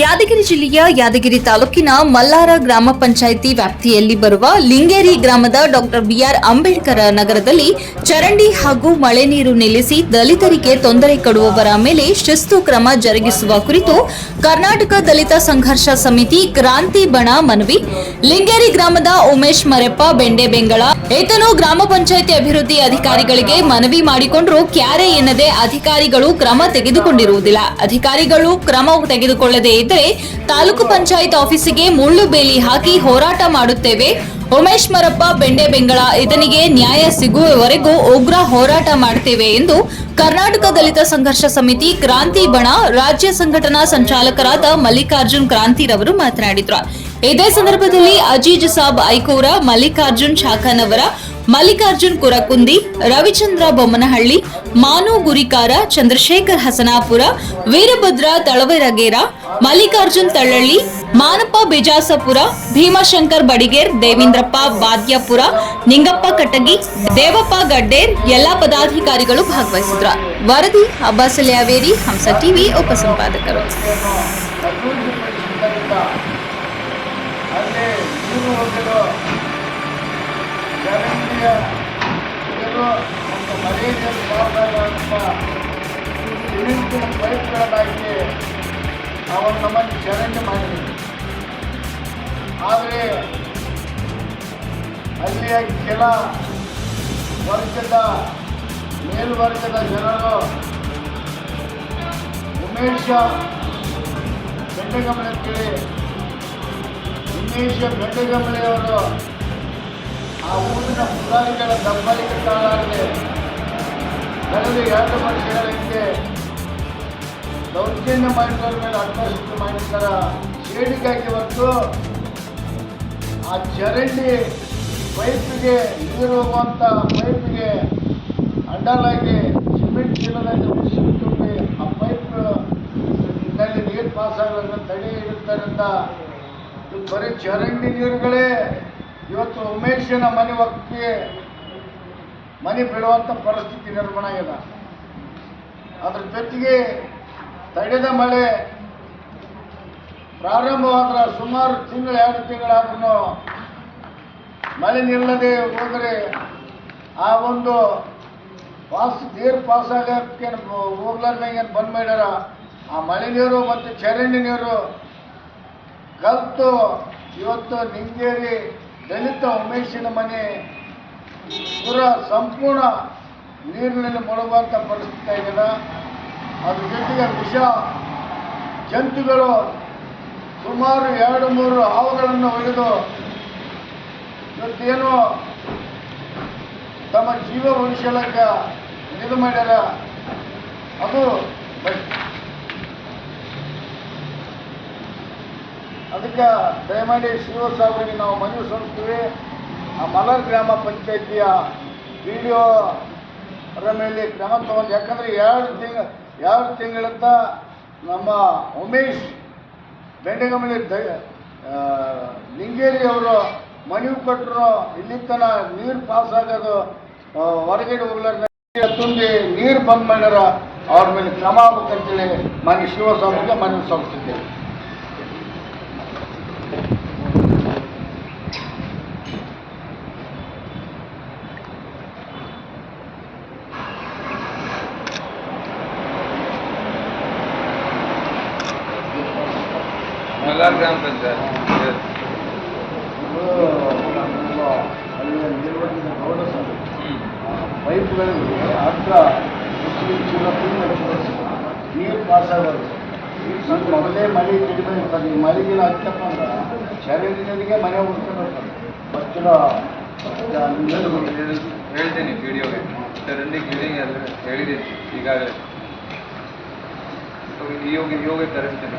ಯಾದಗಿರಿ ಜಿಲ್ಲೆಯ ಯಾದಗಿರಿ ತಾಲೂಕಿನ ಮಲ್ಲಾರ ಗ್ರಾಮ ಪಂಚಾಯಿತಿ ವ್ಯಾಪ್ತಿಯಲ್ಲಿ ಬರುವ ಲಿಂಗೇರಿ ಗ್ರಾಮದ ಡಾಕ್ಟರ್ ಬಿಆರ್ ಅಂಬೇಡ್ಕರ್ ನಗರದಲ್ಲಿ ಚರಂಡಿ ಹಾಗೂ ಮಳೆ ನೀರು ನಿಲ್ಲಿಸಿ ದಲಿತರಿಗೆ ತೊಂದರೆ ಕೊಡುವವರ ಮೇಲೆ ಶಿಸ್ತು ಕ್ರಮ ಜರುಗಿಸುವ ಕುರಿತು ಕರ್ನಾಟಕ ದಲಿತ ಸಂಘರ್ಷ ಸಮಿತಿ ಕ್ರಾಂತಿ ಬಣ ಮನವಿ. ಲಿಂಗೇರಿ ಗ್ರಾಮದ ಉಮೇಶ್ ಮರೆಪ್ಪ, ಬೆಂಡೆ ಬೆಂಗಳ ಈತನು ಗ್ರಾಮ ಪಂಚಾಯಿತಿ ಅಭಿವೃದ್ಧಿ ಅಧಿಕಾರಿಗಳಿಗೆ ಮನವಿ ಮಾಡಿಕೊಂಡರೂ ಕ್ಯಾರೆ ಎನ್ನದೆ ಅಧಿಕಾರಿಗಳು ಕ್ರಮ ತೆಗೆದುಕೊಂಡಿರುವುದಿಲ್ಲ. ಅಧಿಕಾರಿಗಳು ಕ್ರಮ ತೆಗೆದುಕೊಳ್ಳದೆ ಇದ್ದರೆ ತಾಲೂಕು ಪಂಚಾಯತ್ ಆಫೀಸಿಗೆ ಮುಳ್ಳು ಬೇಲಿ ಹಾಕಿ ಹೋರಾಟ ಮಾಡುತ್ತೇವೆ. ಉಮೇಶ್ ಮರಪ್ಪ, ಬೆಂಡೆ ಬೆಂಗಳ ಇದನಿಗೆ ನ್ಯಾಯ ಸಿಗುವವರೆಗೂ ಉಗ್ರ ಹೋರಾಟ ಮಾಡುತ್ತೇವೆ ಎಂದು ಕರ್ನಾಟಕ ದಲಿತ ಸಂಘರ್ಷ ಸಮಿತಿ ಕ್ರಾಂತಿ ಬಣ ರಾಜ್ಯ ಸಂಘಟನಾ ಸಂಚಾಲಕರಾದ ಮಲ್ಲಿಕಾರ್ಜುನ್ ಕ್ರಾಂತಿರವರು ಮಾತನಾಡಿದ್ರು. ಇದೇ ಸಂದರ್ಭದಲ್ಲಿ ಅಜೀಜ್ ಸಾಬ್ ಐಕೋರ, ಮಲ್ಲಿಕಾರ್ಜುನ್ ಶಾಖನವರ ಮಲ್ಲಿಕಾರ್ಜುನ್ ಕುರಕುಂದಿ, ರವಿಚಂದ್ರ ಬೊಮ್ಮನಹಳ್ಳಿ, ಮಾನು ಗುರಿಕಾರ, ಚಂದ್ರಶೇಖರ್ ಹಸನಾಪುರ, ವೀರಭದ್ರ ತಳವೆರಗೇರ, ಮಲ್ಲಿಕಾರ್ಜುನ್ ತಳ್ಳಳ್ಳಿ, ಮಾನಪ್ಪ ಬಿಜಾಸಪುರ, ಭೀಮಶಂಕರ್ ಬಡಿಗೇರ್, ದೇವೇಂದ್ರಪ್ಪ ವಾದ್ಯಪುರ, ನಿಂಗಪ್ಪ ಕಟಗಿ, ದೇವಪ್ಪ ಗಡ್ಡೇರ್ ಎಲ್ಲಾ ಪದಾಧಿಕಾರಿಗಳು ಭಾಗವಹಿಸಿದ್ರು. ವರದಿ ಅಬ್ಬಾಸ್ ಲ್ಯಾವೇರಿ ಹಂಸ ಟಿವಿ ಉಪಸಂಪಾದಕರು. ಅಲ್ಲಿ ಮತ್ತು ಮಳೆ ನೀರು ಪಾಸಾಗುವಂಥ ಸಿಮೆಂಟಿನ ಪೈಪ್ಗಳನ್ನಾಗಿ ಅವರು ನಮ್ಮನ್ನು ಚರಂಡಿ ಮಾಡಿದರು ಆದರೆ ಕೆಲ ವರ್ಗದ ಮೇಲ್ವರ್ಗದ ಜನರು ಉಮೇಶ ಬೆಂಡಗಮಲೆ ಅಂತೇಳಿ ಉಮೇಶ ಬೆಂಡಗಮಲೆಯವರು ಆ ಊರಿನ ಸುಧಾರಿಗಳ ದಬ್ಬಲಿಕೆ ಕಾಲಾಗಿದೆ. ಕಳೆದ ಎರಡು ವರ್ಷಗಳ ಹಿಂದೆ ದೌರ್ಜನ್ಯ ಮಾಡಿದವರ ಮೇಲೆ ಆತ್ಮಹತ್ಯೆ ಮಾಡಿದ್ದಾರ ಶೇಡಿಗಾಗಿ ಹೊರತು ಆ ಚರಂಡಿ ಪೈಪ್ಗೆ ನೀರು ಹೋಗುವಂಥ ಪೈಪ್ಗೆ ಅಡ್ಡಲಾಗಿ ಸಿಮೆಂಟ್ ಚೀಲದಲ್ಲಿ ಉಸಿ ತುಂಬಿ ಆ ಪೈಪ್ನಲ್ಲಿ ನೀರು ಪಾಸ್ ತಡೇ ತಡೆ ಇರುತ್ತರಿಂದ ಇದು ಬರೀ ಚರಂಡಿ ನೀರುಗಳೇ ಇವತ್ತು ಉಮೇಶನ ಮನೆ ಒಕ್ಕಿ ಮನೆ ಬಿಡುವಂಥ ಪರಿಸ್ಥಿತಿ ನಿರ್ಮಾಣ ಆಗಿದೆ ಅದ್ರ ಜೊತೆಗೆ ತಡೆದ ಮಳೆ ಪ್ರಾರಂಭವಾದ್ರೆ ಸುಮಾರು ತಿಂಗಳು, ಎರಡು ತಿಂಗಳಾದ್ರೂ ಮಳೆ ನಿಲ್ಲದೆ ಹೋದರೆ ಆ ಒಂದು ಪಾಸ್ ನೀರು ಪಾಸ್ ಆಗಕ್ಕೆ ಹೋಗ್ಲಾರ್ದಂಗೇನು ಬಂದ್ ಮಾಡ್ಯಾರ? ಆ ಮಳೆ ನೀರು ಮತ್ತು ಚರಂಡಿ ನೀರು ಕಲ್ತು ಇವತ್ತು ನಿಂಗೇರಿ ದಲಿತ ಉಮೇಶಿನ ಮನೆ ಪೂರ ಸಂಪೂರ್ಣ ನೀರಿನಲ್ಲಿ ಮುಳುಗುವಂಥ ಪರಿಸ್ಥಿತಿ ಆಗಿದೆ. ಅದ್ರ ಜೊತೆಗೆ ವಿಷ ಜಂತುಗಳು ಸುಮಾರು ಎರಡು ಮೂರು ಹಾವುಗಳನ್ನು ಒಯ್ದು ಇವತ್ತೇನು ತಮ್ಮ ಜೀವ ಉಳಿಸಲಕ್ಕ ಇದು ಮಾಡ್ಯಾರ. ಅದು ಅದಕ್ಕೆ ದಯಮಾಡಿ ಶಿವ ಅವರಿಗೆ ನಾವು ಮನವಿ ಸಲ್ಲಿಸ್ತೀವಿ. ಆ ಮಲರ್ ಗ್ರಾಮ ಪಂಚಾಯಿತಿಯ ಬಿ ಡಿ ಅವರ ಮೇಲೆ ಕ್ರಮ ತಗೊಂಡು, ಯಾಕಂದರೆ ಎರಡು ತಿಂಗ, ಎರಡು ತಿಂಗಳಂತ ನಮ್ಮ ಉಮೇಶ್ ಬೆಂಡೆಗಮಲಿ ದ ಲಿಂಗೇರಿ ಅವರು ಮನವಿ ಕೊಟ್ಟರು ಇಲ್ಲಿ ತನ ನೀರು ಪಾಸ್ ಆಗೋದು ಹೊರಗಡೆ ಹೋಗ್ಲಾರ್ದ ತುಂಬಿ ನೀರು ಬಂದ್ ಮಾಡ್ಯಾರ, ಅವ್ರ ಮೇಲೆ ಕ್ರಮ ಆಗ್ಬೇಕಂತೇಳಿ ಮನೆ ಶಿವಸ್ವಾಮಿಗೆ ಮನವಿ ಸಲ್ಲಿಸಿದ್ದೇವೆ ಮಲ್ಲಾರ್ ಗ್ರಾಮ ಪಂಚಾಯತ್. ನಮ್ಮ ಪೈಪ್ಗಳಿಗೆ ಅರ್ಧ ನೀರು ಪಾಸ್ ಆಗೋದು ಈಗ ಮೊದಲೇ ಮಳೆ ಇರ್ತದೆ ಈ ಮಳೆಗಿನ ಹತ್ತಪ್ಪ ಅಂದ್ರೆ ನದಿಗೆ ಮನೆ ಉಳ್ಕೊಬೇಕು ಬಚ್ಚಿನ ಹೇಳ್ತೀನಿ ವಿಡಿಯೋಗೆ ಇದರಲ್ಲಿ ಗಿಳಿ ಎಲ್ಲ ಹೇಳಿದ್ದೀನಿ, ಈಗಾಗಲೇ. ಯೋಗ ಯೋಗ ತರಿಸ್ತೀನಿ.